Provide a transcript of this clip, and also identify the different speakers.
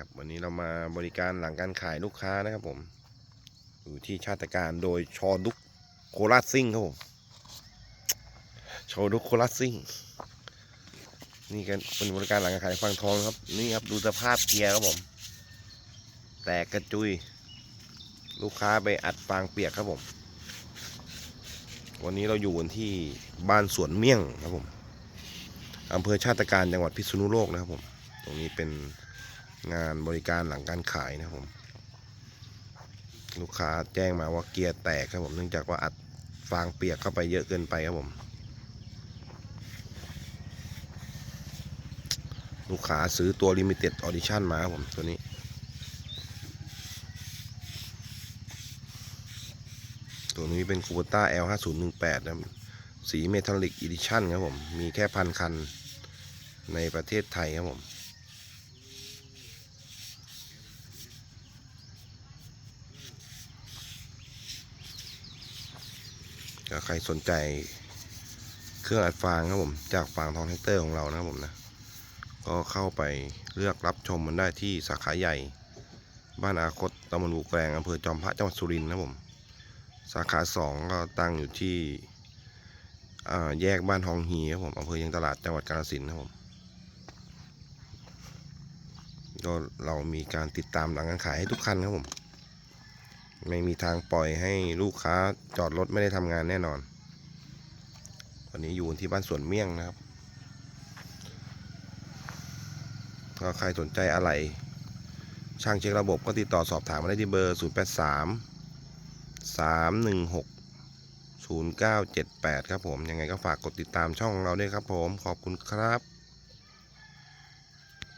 Speaker 1: ครับวันนี้เรามาบริการหลังการขายลูกค้านะครับผม อยู่ที่ชาติการโดยชอดุกโคราชซิ่งครับผมชอดุกโคราชซิ่งนี่กันเป็นบริการหลังการขายฟังทองครับ นี่ครับดูสภาพเกียร์ครับผม แตกกระจุย ลูกค้าไปอัดฟางเปียกครับผม วันนี้เราอยู่กันที่บ้านสวนเมี่ยงครับผมอำเภอชาติการจังหวัดพิษณุโลกนะครับผม ตรงนี้เป็น งานบริการหลังการขายนะครับผม ลูกค้าแจ้งมาว่าเกียร์แตกครับผมเนื่องจากว่าอัดฟางเปียกเข้าไปเยอะเกินไปครับผม ลูกค้าซื้อตัว Limited Audition มาครับผมตัวนี้ ตัวนี้เป็น Kubota L 5 0 1 8นะครับสีเมทัลลิกอีดิชั่นครับผม มีแค่พันคันในประเทศไทยครับผม ก็ใครสนใจเครื่องอัดฟางครับผม จากฟางทองแท็กเตอร์ของเรานะครับผมนะ ก็เข้าไปเลือกรับชมมันได้ที่สาขาใหญ่ บ้านอาคตตำบลบุแกรงอำเภอจอมพระจังหวัดสุรินทร์นะครับผม สาขาสองก็ตั้งอยู่ที่แยกบ้านทองฮีครับผมอำเภอยังตลาดจังหวัดกาฬสินธุ์ครับผมก็เรามีการติดตามหลังการขายให้ทุกคันครับผม ไม่มีทางปล่อยให้ลูกค้าจอดรถไม่ได้ทำงานแน่นอนวันนี้อยู่ที่บ้านสวนเมี่ยงนะครับก็ใครสนใจอะไร ช่างเช็คระบบก็ติดต่อสอบถามมาได้ที่เบอร์ 0 8 3 3 1 6 0 9 7 8 ครับผม ยังไงก็ฝากกดติดตามช่องเราด้วยครับผม ขอบคุณครับ